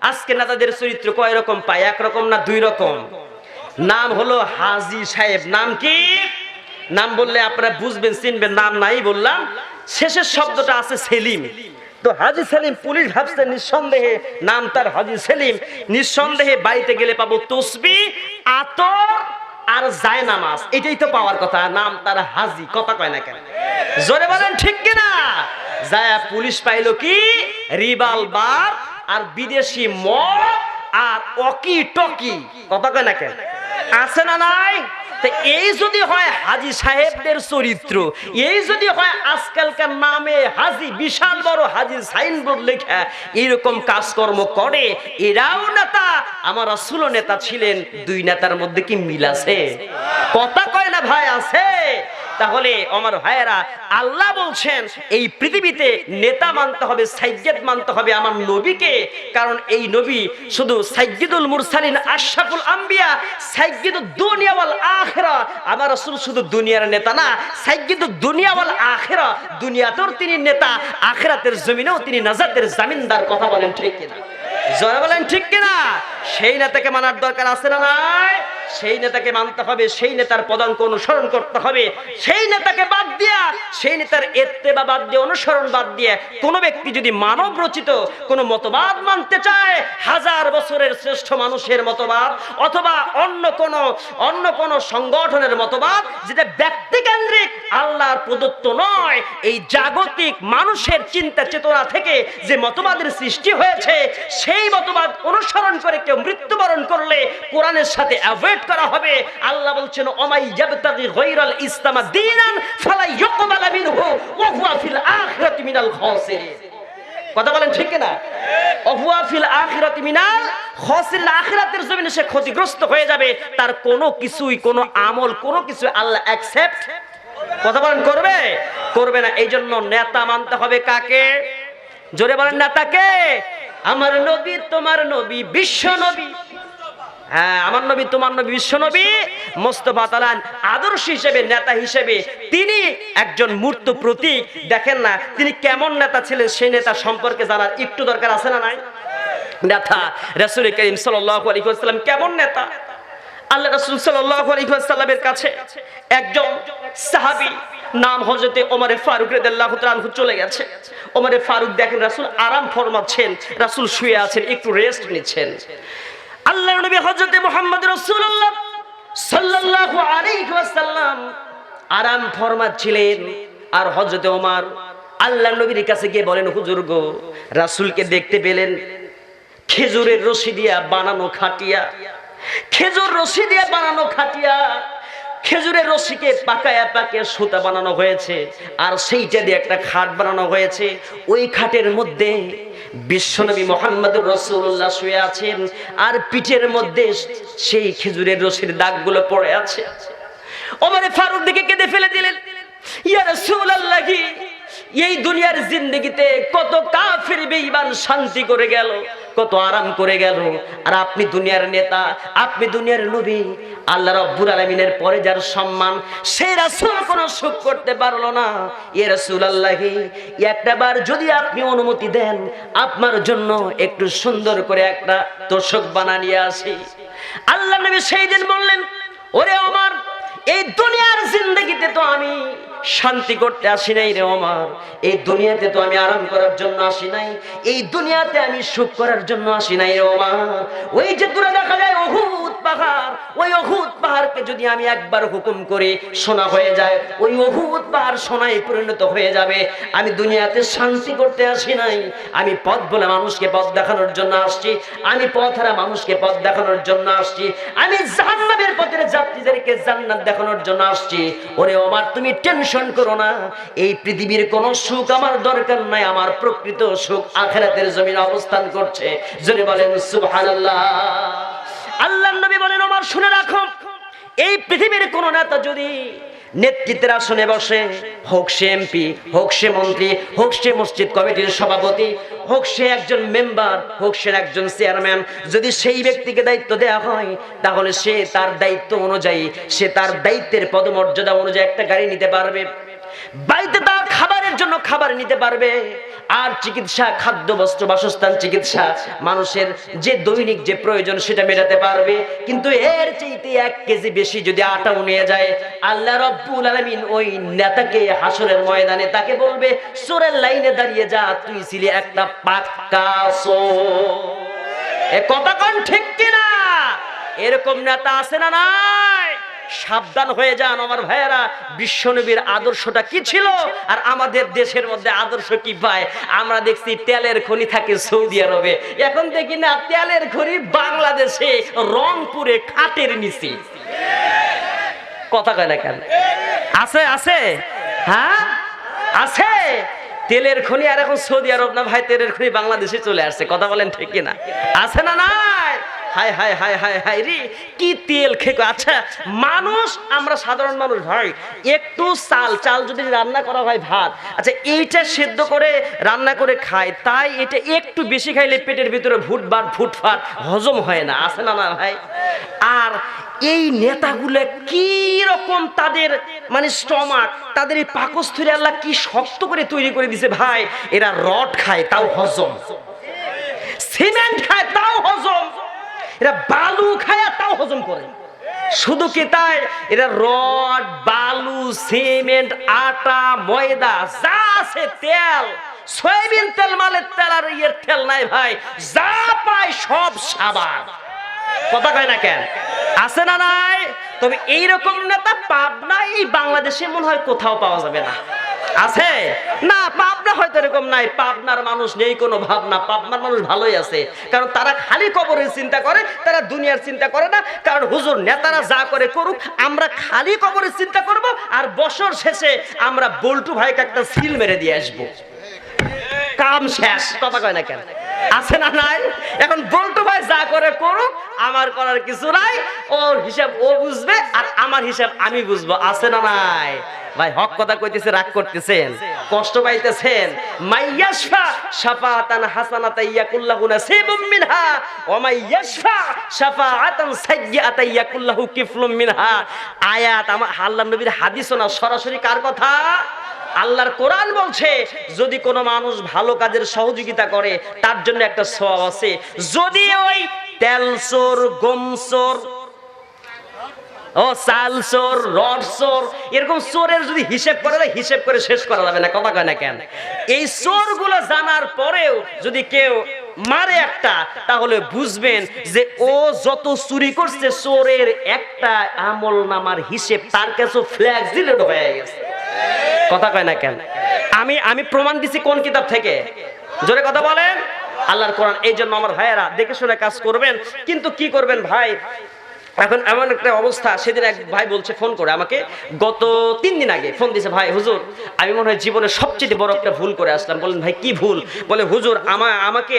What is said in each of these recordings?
আজকে নেতাদের চরিত্র কয় রকম পায়? একরকম না দুই রকম? নাম হলো হাজি সাহেব। নাম কি? নাম বললে আপনারা বুঝবেন, চিনবেন। নাম নাই বললাম। শেষের শব্দটা আছে সেলিম। তো হাজি সেলিম পুলিশ ভাবছে নিঃসন্দেহে নাম তার হাজি সেলিম। নিঃসন্দেহে বাড়িতে গেলে পাবো তসবি, আতর আর যায় নামাজ এটাই তো পাওয়ার কথা। নাম তার হাজি। কথা কয় না কেন? জোরে বলেন, ঠিক কিনা? যায় পুলিশ পাইলো কি? রিবাল রিবালবার আর বিদেশি মদ আর অকি টকি কথা কয় না কেন? আছে না নাই? এই যদি হয় হাজি সাহেবদের চরিত্র, এই যদি হয় আজকালকার নামে হাজি, বিশাল বড় হাজি সাইনবোর্ড লেখা, এরকম কাজকর্ম করে, এরাও নেতা, আমার আসল নেতা ছিলেন, দুই নেতার মধ্যে কি মিল আছে? কথা কয় না ভাই, আছে? তাহলে আমার ভাইয়েরা, আল্লাহ বলছেন, এই পৃথিবীতে নেতা মানতে হবে সাইয়্যদ মানতে হবে আমার নবীকে। কারণ এই নবী শুধু সাইয়্যিদুল মুরসালিন, আশরাফুল আম্বিয়া সাইয়্যিদুদ দুনিয়া ওয়াল আখিরা। আমার রাসূল শুধু দুনিয়ার নেতা না সাইয়্যিদুদ দুনিয়া ওয়াল আখিরা। দুনিয়াতেও তিনি নেতা, আখিরাতের জমিনেও তিনি নাজাতের জামিনদার, কথা বলেন ঠিক কিনা? জয় বলেন ঠিক কিনা? সেই নেতাকে মানার দরকার আছে না নাই? সেই নেতাকে মানতে হবে, সেই নেতার পদাঙ্ক অনুসরণ করতে হবে, সেই নেতাকে বাদ দিয়া, সেই নেতার এত্তে বা বাদ দিয়ে, অনুসরণ বাদ দিয়ে কোনো ব্যক্তি যদি মানব রচিত কোনো মতবাদ মানতে চায়, হাজার বছরের শ্রেষ্ঠ মানুষের মতবাদ অথবা অন্য কোনো অন্য কোনো সংগঠনের মতবাদ, যেটা ব্যক্তিকেন্দ্রিক আল্লাহর প্রদত্ত নয়। এই জাগতিক মানুষের চিন্তা চেতনা থেকে যে মতবাদের সৃষ্টি হয়েছে, সেই মতবাদ অনুসরণ করে কেউ মৃত্যুবরণ করলে কোরআনের সাথে অ্যাভয়েড করা হবে। আল্লাহ বলছেন, ওমাই ইয়াবতাগি গায়রাল ইসলাম দীনান ফালা ইউকবালা মিনহু ওয়া হুয়া ফিল আখিরাতি মিনাল খাসিরিন। কথা বলেন ঠিক না অহুয়া ফিল আখিরাতি মিনাল খাসিরিন। আখিরাতের জমিনে সে ক্ষতিগ্রস্ত হয়ে যাবে। তার কোনো কিছুই, কোনো আমল, কোনো কিছু আল্লাহ অ্যাকসেপ্ট কথা বলেন, করবে? করবে না এই জন্য নেতা মানতে হবে কাকে? জোরে বলেন, নেতাকে। আমার নবী, তোমার নবী, বিশ্ব নবী। হ্যাঁ আমার নবী, তোমার নবী, বিশ্ব নবী। মোস্তফা তালান আদর্শ হিসেবে, নেতা হিসেবে তিনি একজন মূর্ত প্রতীক। দেখেন না, তিনি কেমন নেতা ছিলেন, সেই নেতা সম্পর্কে জানার একটু দরকার আছে না নাই? নেতা, রাসূল করিম আলাইহি কেমন নেতা? আল্লাহ রাসূল ওয়াসাল্লামের কাছে একজন সাহাবী নাম হযরতে ওমরে ফারুক আনহু চলে গেছে। ওমরে ফারুক দেখেন রাসূল আরাম ফরমাচ্ছেন, রাসূল শুয়ে আছেন, একটু রেস্ট নিচ্ছেন। আল্লাহর নবী হযরতে মুহাম্মদ রাসূলুল্লাহ সাল্লাল্লাহু আলাইহি ওয়াসাল্লাম আরাম ফরমাচ্ছিলেন। আর হযরতে ওমর আল্লাহর নবীর কাছে গিয়ে বলেন, হুজুর গো, রাসূলকে দেখতে পেলেন? খেজুরের রশি দিয়া বানানো খাটিয়া খেজুর রশি দিয়ে বানানো খাটিয়া, খেজুরের রশিকে পাকায়া পাকে সুতা বানানো হয়েছে, আর সেইটা দিয়ে একটা খাট বানানো হয়েছে। ওই খাটের মধ্যে বিশ্বনবী মোহাম্মদ রসুল্লাহ শুয়ে আছেন, আর পিঠের মধ্যে সেই খেজুরের রশির দাগগুলো পড়ে আছে। ওমরে ফারুক দিকে কেঁদে ফেলে দিলেন, ইয়া রাসূলুল্লাহি এই দুনিয়ার জিন্দগিতে কত কাফির বেঈমান শান্তি করে গেল, কত আরাম করে গেল। আর আপনি দুনিয়ার নেতা, আপনি দুনিয়ার নবী, আল্লাহ রব্বুল আলামিনের পরে যার সম্মান, সেই রাসূল কোনো সুখ করতে পারল না। এ রাসূলুল্লাহি, একটা বার যদি আপনি অনুমতি দেন, আপনার জন্য একটু সুন্দর করে একটা তোষক বানা নিয়ে আসি। আল্লাহ নবী সেই দিন বললেন, ওরে আমার এই দুনিয়ার জিন্দগিতে তো আমি শান্তি করতে আসি নাই রে আমার এই দুনিয়াতে তো আমি আরাম করার জন্য আসি নাই। এই দুনিয়াতে আমি সুখ করার জন্য আসি নাই রে আমার ওই যে দূরে দেখা যায় অহুত পাহাড়, ওই অহুত পাহাড়কে যদি আমি একবার হুকুম করে, সোনা হয়ে যায়। ওই অহুত পাহাড় সোনায় পরিণত হয়ে যাবে। আমি দুনিয়াতে শান্তি করতে আসি নাই। আমি পথ বলে মানুষকে পথ দেখানোর জন্য আসছি। আমি পথহারা মানুষকে পথ দেখানোর জন্য আসছি। আমি পথের যাত্রীদেরকে জান্নাত দেখানোর জন্য আসছি। ওরে আমার তুমি টেনশন করো না। এই পৃথিবীর কোনো সুখ আমার দরকার নাই, আমার প্রকৃত সুখ আখেরাতের জমির অবস্থান করছে। যদি বলেন, সুবহানাল্লাহ। আল্লাহ নবী বলেন আমার শুনে রাখো, এই পৃথিবীর কোন নেতা যদি নেতৃত্বের আসনে বসে, হোক সে এমপি, হোক সে মন্ত্রী, হোক সে মসজিদ কমিটির সভাপতি, হোক সে একজন মেম্বার, হোক সে একজন চেয়ারম্যান, যদি সেই ব্যক্তিকে দায়িত্ব দেওয়া হয়, তাহলে সে তার দায়িত্ব অনুযায়ী, সে তার দায়িত্বের পদমর্যাদা অনুযায়ী একটা গাড়ি নিতে পারবে। বাড়িতে তার খাবারের জন্য খাবার নিতে পারবে। আর চিকিৎসা, খাদ্য, বস্ত্র, বাসস্থান, চিকিৎসা, মানুষের যে দৈনিক যে প্রয়োজন সেটা মেটাতে পারবে। কিন্তু এর চাইতে এক কেজি বেশি যদি আটাও নিয়ে যায়, আল্লাহ রব্বুল আলামিন ওই নেতাকে হাসরের ময়দানে তাকে বলবে, সোরের লাইনে দাঁড়িয়ে যা, তুই ছিলি একটা পাক্কা এ কথা কোন ঠিক কিনা? এরকম নেতা আছে না নাই? সাবধান হয়ে যান আমার ভাইয়েরা। বিশ্বনবীর আদর্শটা কি ছিল? আর আমাদের দেশের মধ্যে আদর্শ কি পায় আমরা দেখছি তেলের খনি থাকে সৌদি আরবে। এখন দেখি না, তেলের খনি বাংলাদেশে, রংপুরে, খাটের নিচে। কথা কয় না কেন? আছে আছে। হ্যাঁ? আছে। তেলের খনি আর এখন সৌদি আরব না ভাই? তেলের খনি বাংলাদেশে চলে আসছে। কথা বলেন ঠিক কিনা? আছে না নাই? হাই হাই হাই হাই হাই রে, কি তেল খেকো। আচ্ছা মানুষ, আমরা সাধারণ মানুষ ভাই, একটু চাল চাল যদি রান্না করা হয় ভাত আচ্ছা এইটা সেদ্ধ করে রান্না করে খায়, তাই এটা একটু বেশি খাইলে পেটের ভিতরে ভুটভাট ফুটফাট হজম হয় না, আছে না না ভাই? আর এই নেতাগুলো কি রকম তাদের মানে স্টমাক, তাদের এই পাকস্থলী আল্লাহ কি শক্ত করে তৈরি করে দিছে ভাই, এরা রড খায়, তাও হজম। সিমেন্ট খায়, তাও হজম। এরা বালু খায় তাও হজম করে। শুধু কি তাই? এরা রড, বালু, সিমেন্ট, আটা, ময়দা, যা আছে তেল। সয়াবিন তেল মালের তেল আর ইয়ের তেল নাই ভাই। যা পায় সব সাবান। কথা কয় না কেন? আছে না নাই? তবে এইরকম নেতা পাবনা এই বাংলাদেশে মনে হয় কোথাও পাওয়া যাবে না। আছে? না, পাবনা হয়তো এরকম নাই। পাবনার মানুষ নেই কোনো ভাবনা। পাবনার মানুষ ভালোই আছে। কারণ তারা খালি কবরের চিন্তা করে, তারা দুনিয়ার চিন্তা করে না। কারণ হুজুর, নেতারা যা করে করুক, আমরা খালি কবরের চিন্তা করব আর বছর শেষে আমরা বল্টু ভাইকে একটা সিল মেরে দিয়ে আসব। কাম শেষ, কথা কয় না কেন? আছে না নাই? এখন বল্টু ভাই যা করে করুক, আমার করার কিছু নাই। ওর হিসাব ও বুঝবে আর আমার হিসাব আমি বুঝব। আছে না নাই? ভাই, হক কথা কইতেছে, রাগ করতেছেন। কষ্ট পাইতেছেন। মাইয়াশফা শাফাতান হাসানাতা ইয়াকুল্লাহু নাসিবুম মিনহা, ওয়া মাইয়াশফা শাফাআতান সাইয়্যাতা ইয়াকুল্লাহু কিফলুম মিনহা। আয়াত আমার আল্লাহর নবীর হাদিসও না, সরাসরি কার কথা? আল্লাহর কোরআন বলছে, যদি কোনো মানুষ ভালো কাজের সহযোগিতা করে, তার জন্য একটা সওয়াব আছে। যদি ওই তেলসোর গমসোর ও চাল চোর, রড চোর, এরকম চোরের যদি হিসেব করা যায়, হিসেব করে শেষ করা যাবে না, কথা কয় না কেন? এই চোরগুলো জানার পরেও যদি কেউ মারে একটা, তাহলে বুঝবেন যে ও যত চুরি করছে, চোরের একটা আমল নামার হিসেব তার কাছে ফ্ল্যাক্স দিলে হয়ে গেছে। কথা কয় না কেন? আমি আমি প্রমাণ দিছি কোন কিতাব থেকে? জোরে কথা বলেন। আল্লাহর কোরআন, এই জন্য আমার ভাইয়েরা দেখে শুনে কাজ করবেন। কিন্তু কি করবেন ভাই? এখন এমন একটা অবস্থা, সেদিন এক ভাই বলছে, ফোন করে আমাকে, গত তিন দিন আগে ফোন দিয়েছে, ভাই, হুজুর, আমি মনে হয় জীবনে সবচেয়ে বড় একটা ভুল করে আসলাম। বলেন ভাই, কি ভুল? বলে, হুজুর, আমা, আমাকে,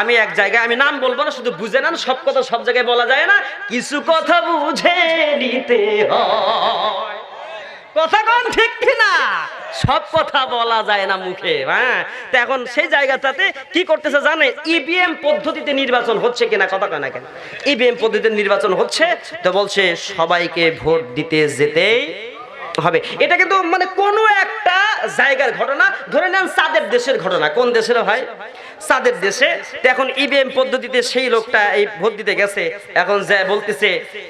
আমি এক জায়গায়, আমি নাম বলব না, শুধু বুঝে নেন, সব কথা সব জায়গায় বলা যায় না, কিছু কথা বুঝে নিতে হয়। কথা কোন ঠিক কিনা? সব কথা বলা যায় না মুখে হ্যাঁ? তো এখন সেই জায়গাটাতে কি করতেছে জানে? ইভিএম পদ্ধতিতে নির্বাচন হচ্ছে কিনা কথা কেনা? কেন ইভিএম পদ্ধতিতে নির্বাচন হচ্ছে তো বলছে সবাইকে ভোট দিতে যেতেই হবে। এটা কিন্তু মানে কোনো একটা জায়গার ঘটনা। ধরে নেন সাদের দেশের ঘটনা। কোন দেশের হয় সাদের দেশে। এখন ইভিএম পদ্ধতিতে সেই লোকটা এই ভোট দিতে গেছে। এখন যা বলতেছে,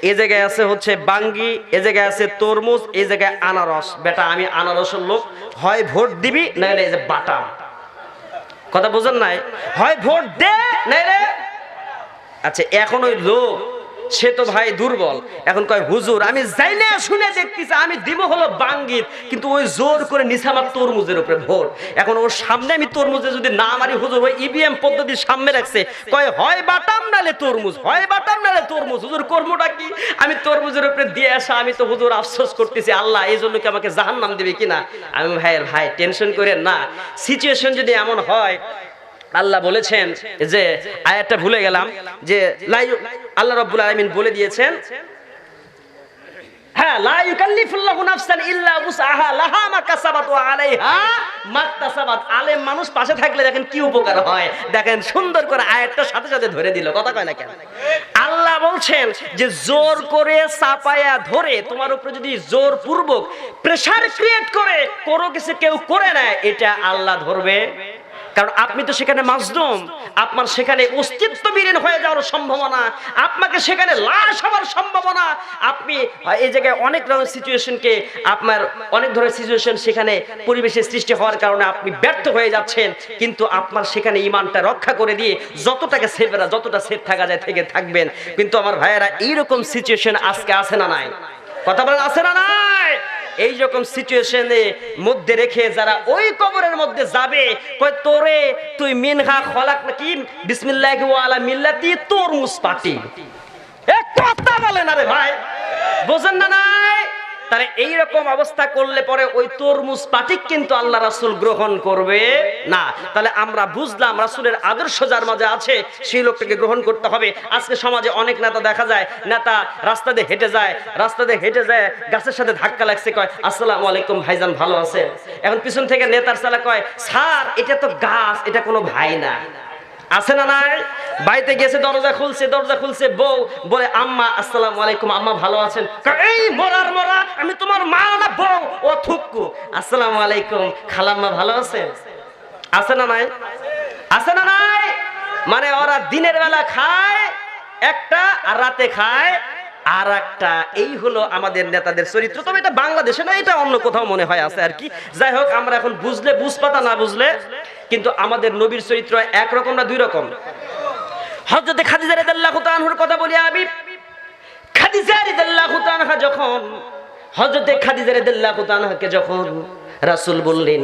এ জায়গায় আছে হচ্ছে বাঙ্গি, এ জায়গায় আছে তরমুজ এই জায়গায় আনারস। বেটা, আমি আনারসের লোক। হয় ভোট দিবি নাহলে এই যে বাটাম। কথা বোঝেন নাই? হয় ভোট দে নাহলে আচ্ছা এখন ওই লোক সে তো ভাই দুর্বল। এখন কয়, হুজুর, আমি যাই না শুনে দেখতেছি আমি দিব হলো বাঙ্গিত, কিন্তু ওই জোর করে নিছে আমার তরমুজের উপরে ভোট এখন ওর সামনে আমি তরমুজে যদি না মারি, হুজুর, ওই ইভিএম পদ্ধতি সামনে রাখছে। কয়, হয় বাটাম নালে তরমুজ, হয় বাটাম নালে তরমুজ, হুজুর, কর্মটা কি? আমি তরমুজের উপরে দিয়ে আসা, আমি তো, হুজুর, আফসোস করতেছি, আল্লাহ, এই জন্য কি আমাকে জাহান্নাম দিবে কিনা? আমি ভাইয়ের ভাই, টেনশন করে না। সিচুয়েশন যদি এমন হয় আল্লাহ বলেছেন যে আয়াতটা ভুলে গেলাম, যে আল্লাহ রব্বুল আলামিন বলে দিয়েছেন হ্যাঁ সুন্দর করে সাথে সাথে ধরে দিল, কথা আল্লাহ বলছেন যে জোর করে চাপায়া ধরে তোমার উপরে যদি জোর পূর্বক প্রেসার ক্রিয়েট করে, কোনো কিছু কেউ করে নেয়, এটা আল্লাহ ধরবে। কারণ আপনি তো সেখানে মাজলুম। আপনার সেখানে অস্তিত্ব বিলীন হয়ে যাওয়ার সম্ভাবনা। আপনাকে সেখানে লাশ হওয়ার সম্ভাবনা। আপনি এই জায়গায় অনেক ধরনের সিচুয়েশনকে আপনার অনেক ধরনের সিচুয়েশন সেখানে পরিবেশের সৃষ্টি হওয়ার কারণে আপনি ব্যর্থ হয়ে যাচ্ছেন। কিন্তু আপনার সেখানে ইমানটা রক্ষা করে দিয়ে যতটাকে সেফেরা যতটা সেফ থাকা যায় থেকে থাকবেন। কিন্তু আমার ভাইয়েরা, এইরকম সিচুয়েশন আজকে আছে না নাই? কথা বলেন, আছে না নাই? এই রকম সিচুয়েশনে মধ্যে রেখে যারা ওই কবরের মধ্যে যাবে, কয়, তোরে তুই মিনহা খলাক নাকি বিসমিল্লাহি ওয়ালা মিল্লাতি তোর মুসপাটি এ কথা বলে না রে ভাই। বোঝেন না নাই? তাহলে এইরকম অবস্থা করলে পরে ওই তরমুজ পাটিক কিন্তু আল্লাহ রাসুল গ্রহণ করবে না। তাহলে আমরা বুঝলাম রাসুলের আদর্শ যার মাঝে আছে, সেই লোকটাকে গ্রহণ করতে হবে। আজকে সমাজে অনেক নেতা দেখা যায়, নেতা রাস্তা দিয়ে হেঁটে যায়, রাস্তা দিয়ে হেঁটে যায়, গাছের সাথে ধাক্কা লাগছে, কয়, আসসালামু আলাইকুম ভাইজান, ভালো আছে এখন পিছন থেকে নেতার চালা কয়, স্যার, এটা তো গাছ, এটা কোনো ভাই না। আছে না নাই? বাড়িতে গেছে, দরজা খুলছে দরজা খুলছে, বউ বলে, আম্মা, আসসালাম আলাইকুম, আম্মা ভালো আছেন? এই মরার মরা, আমি তোমার মা না, বউ, ও থুকু। আসসালাম আলাইকুম, খালাম্মা ভালো আছেন? আছে না নাই? আছে না নাই? মানে ওরা দিনের বেলা খায় একটা আর রাতে খায় আর একটা এই হলো আমাদের নেতাদের চরিত্র। তবে এটা বাংলাদেশে না, এটা অন্য কোথাও মনে হয় আছে আর কি। যাই হোক, আমরা এখন বুঝলে বুঝপাতা না বুঝলে, কিন্তু আমাদের নবীর চরিত্র একরকম না দুই রকম হজরতে খাদিজা রাদিয়াল্লাহু তাআলার কথা বলি আমি খাদিজা রাদিয়াল্লাহু তাআলা যখন হজরতে খাদিজা রাদিয়াল্লাহু তাআলাকে যখন রাসূল বললেন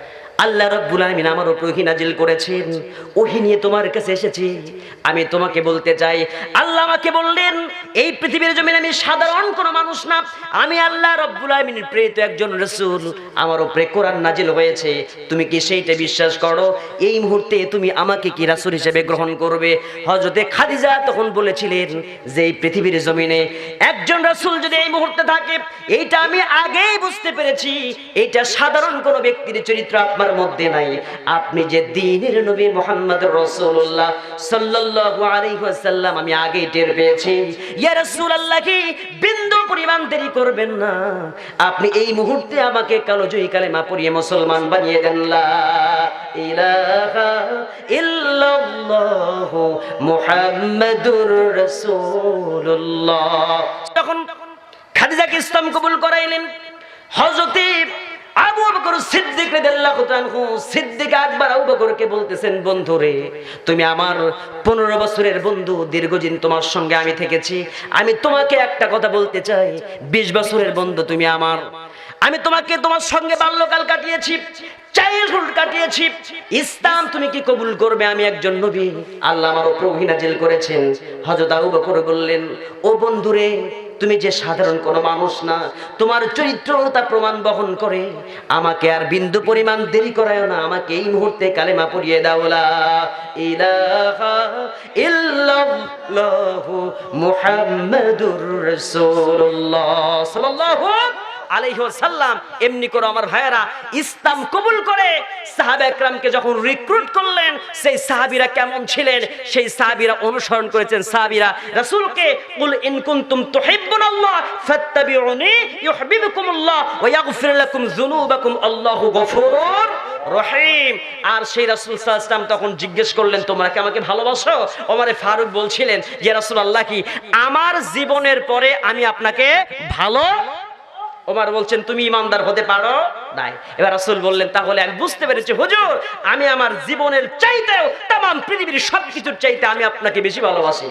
আল্লাহ রাব্বুল আলামিন আমার উপর ওহী নাজিল করেছেন। ওহী নিয়ে তোমার কাছে এসেছি। আমি তোমাকে বলতে চাই, আল্লাহ আমাকে বললেন, এই পৃথিবীর জমিনে আমি সাধারণ কোনো মানুষ না। আমি আল্লাহ রাব্বুল আলামিনের প্রেরিত একজন রাসূল। আমার উপরে কোরআন নাজিল হয়েছে। তুমি কি সেইটা বিশ্বাস করো? এই মুহূর্তে তুমি আমাকে কি রাসূল হিসেবে গ্রহণ করবে? হযরতে খাদিজা তখন বলেছিলেন যে, এই পৃথিবীর জমিনে একজন রাসূল যদি এই মুহূর্তে থাকে, এইটা আমি আগেই বুঝতে পেরেছি। এটা সাধারণ কোনো ব্যক্তির চরিত্র আপনার মধ্যে নাই। আপনি যে দ্বীনের নবী মুহাম্মদ রাসূলুল্লাহ সাল্লাল্লাহু আলাইহি আমি আগেই টের পেয়েছি। বিন্দু পরিমাণ দেরি করবেন না। আপনি এই মুহূর্তে আমাকে কালোজয়ী কালেমা পড়িয়ে মুসলমান বানিয়ে দেন। তখন খাদিজাকে ইসলাম কবুল করাইলেন, হযরতে আবু বকর সিদ্দিক রাদিয়াল্লাহু তাআলা সিদ্দিক আকবর আবু বকরকে বলতেছেন, বন্ধুরে, তুমি আমার 15 বছরের বন্ধু, দীর্ঘদিন তোমার সঙ্গে আমি থেকেছি। আমি তোমাকে একটা কথা বলতে চাই 20 বছরের বন্ধু তুমি আমার। আমি তোমাকে তোমার সঙ্গে বাল্যকাল কাটিয়েছি চাইল্ডহুড কাটিয়েছি। ইসলাম তুমি কি কবুল করবে? আমি একজন নবী। আল্লাহ আমার উপর ওহী নাজিল করেছেন। হযরত আবু বললেন, ও বন্ধুরে তুমি যে সাধারণ কোনো মানুষ না, তোমার চরিত্র তা প্রমাণ বহন করে, আমাকে আর বিন্দু পরিমাণ দেরি করায় না, আমাকে এই মুহূর্তে কালেমা পড়িয়ে দাও, লা ইলাহা ইল্লাল্লাহু মুহাম্মাদুর রাসূলুল্লাহ সাল্লাল্লাহু আলাইহি ওয়াসাল্লাম, এমনি করে আমার ভাইয়েরা ইসলাম কবুল করে একরামকে যখন রিক্রুট করলেন, সেই সাহাবীরা কেমন ছিলেন? সেই সাহাবীরা অনুসরণ করেছেন সাহাবীরা কুল ওয়া ইয়াগফির লাকুম যুনুবাকুম, আল্লাহু গফুরুর রহিম। আর সেই রাসূল সাল্লাল্লাহু তখন জিজ্ঞেস করলেন, তোমরা কি আমাকে ভালোবাসো? ওমরে ফারুক বলছিলেন ইয়া রাসূলুল্লাহ কি, আমার জীবনের পরে আমি আপনাকে ভালো ওমর বলছেন, তুমি ইমানদার হতে পারো নাই। এবার রাসূল বললেন, তাহলে আমি বুঝতে পেরেছি, হুজুর, আমি আমার জীবনের চাইতেও তাম পৃথিবীর সবকিছুর চাইতে আমি আপনাকে বেশি ভালোবাসি।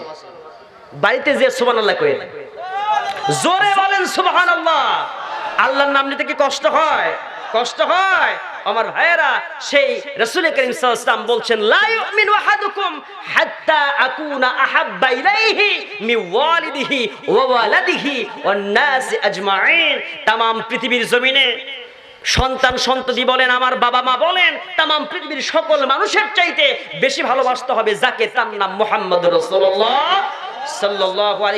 বাড়িতে যে সুবহানাল্লাহ কই জোরে বলেন সুবহানাল্লাহ। আল্লাহর নাম নিতে কি কষ্ট হয়? কষ্ট হয়? আমার ভাইয়েরা সেই রাসূল করিম সাল্লাল্লাহু আলাইহি ওয়াসাল্লাম বলছেন লা ইউমিনু আহাদুকুম হাত্তা আকুনা আহাব্বা ইলাইহি মি ওয়ালিদিহি ওয়া ওয়ালাদিহি ওয়ান নাস আজমাইন तमाम পৃথিবীর জমিনে সন্তান সন্ততি বলেন আমার বাবা মা বলেন তাম পৃথিবীর সকল মানুষের চাইতে বেশি ভালোবাসতে হবে যাকে তার নাম মোহাম্মদ রসুল্লাহ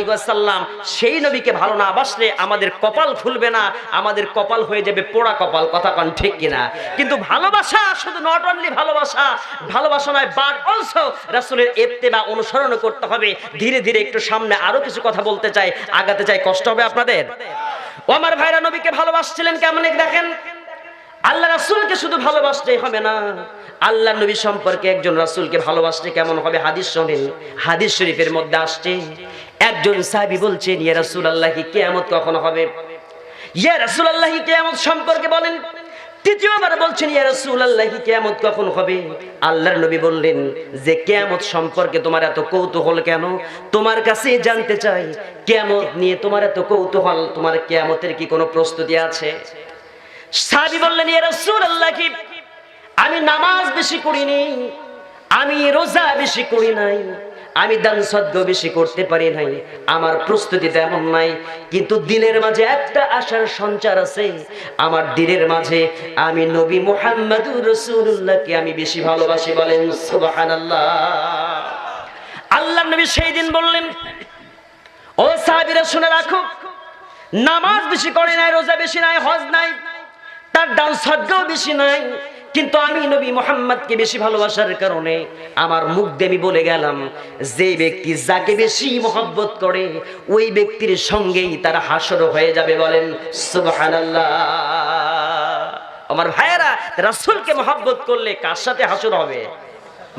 ওয়াসাল্লাম, সেই নবীকে ভালো না বাসলে আমাদের কপাল খুলবে না, আমাদের কপাল হয়ে যাবে পোড়া কপাল, কথা কন ঠিক কিনা? কিন্তু ভালোবাসা শুধু নট অনলি ভালোবাসা ভালোবাসা নয় বাট অলসো রাসূলের ইত্তেবা অনুসরণ করতে হবে। ধীরে ধীরে একটু সামনে আরও কিছু কথা বলতে চাই, আগাতে চাই, কষ্ট হবে আপনাদের? ও আমার ভাইরা নবীকে ভালোবাসছিলেন কেমন দেখেন? আল্লাহ রাসুলকে শুধু ভালোবাসতেই হবে না। আল্লাহ নবী সম্পর্কে একজন রাসূলকে ভালোবাসতে কেমন হবে? হাদিস শোনেন হাদিস শরীফের মধ্যে আসছে, একজন সাহাবী বলছেন ইয়া রাসূলুল্লাহ, কি কিয়ামত কখন হবে? ইয়া রাসূলুল্লাহ, কি কিয়ামত সম্পর্কে বলেন? তৃতীয়বার বলছেন, ইয়া রাসূলুল্লাহ, কি কিয়ামত কখন হবে? আল্লাহর নবী বললেন, যে কিয়ামত সম্পর্কে তোমার এত কৌতূহল কেন? তোমার কাছে জানতে চাই, কিয়ামত নিয়ে তোমার এত কৌতূহল, তোমার কিয়ামতের কি কোনো প্রস্তুতি আছে? সাহাবী বললেন, ইয়া রাসূলুল্লাহ, কি? আমি নামাজ বেশি করিনি আমি রোজা বেশি করি নাই, আমি দান সদ্য বেশি করতে পারি নাই, আমার প্রস্তুতি তেমন নাই, কিন্তু দিলের মাঝে একটা আশার সঞ্চার আছে, আমার দিলের মাঝে আমি নবী মুহাম্মদুর রসুল্লাহকে আমি বেশি ভালোবাসি বলেন, সুবহানাল্লাহ। আল্লাহ নবী সেই দিন বললেন, ও সাহাবীরা, শুনে রাখো, নামাজ বেশি করে নাই, রোজা বেশি নাই, হজ নাই তার ডান সদ্গাও বেশি নাই। কিন্তু আমি নবী মোহাম্মদকে বেশি ভালোবাসার কারণে আমার মুখ দিয়ে আমি বলে গেলাম, যে ব্যক্তি যাকে বেশি মহব্বত করে, ওই ব্যক্তির সঙ্গেই তার হাসর হয়ে যাবে বলেন, সুবহানাল্লাহ। আমার ভাইয়েরা, রাসূলকে মহব্বত করলে কার সাথে হাসর হবে?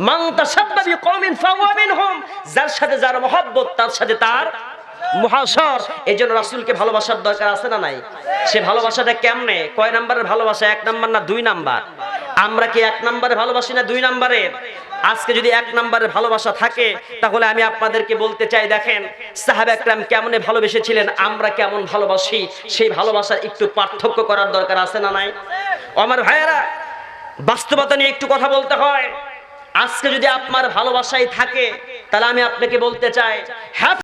মান তাসাব্বা বিকওমিন ফাহুয়া মিনহুম, যার সাথে যার মহব্বত, তার সাথে তার মহাসর। এই জন্য রাসুলকে ভালোবাসার দরকার আছে না নাই? সে ভালোবাসাটা কেমনে? কয় নাম্বারের ভালোবাসা? এক নাম্বার না দুই নাম্বার? আমরা কি এক নাম্বারে ভালোবাসি না দুই নাম্বারের? আজকে যদি এক নাম্বারের ভালোবাসা থাকে, তাহলে আমি আপনাদেরকে বলতে চাই, দেখেন, সাহাব একরাম কেমনে ভালোবেসেছিলেন, আমরা কেমন ভালোবাসি, সেই ভালোবাসার একটু পার্থক্য করার দরকার আছে না নাই? আমার ভাইয়েরা, বাস্তবতা নিয়ে একটু কথা বলতে হয়। আজকে যদি আপনার ভালোবাসাই থাকে, তাহলে আমি আপনাকে বলতে চাই হ্যাঁ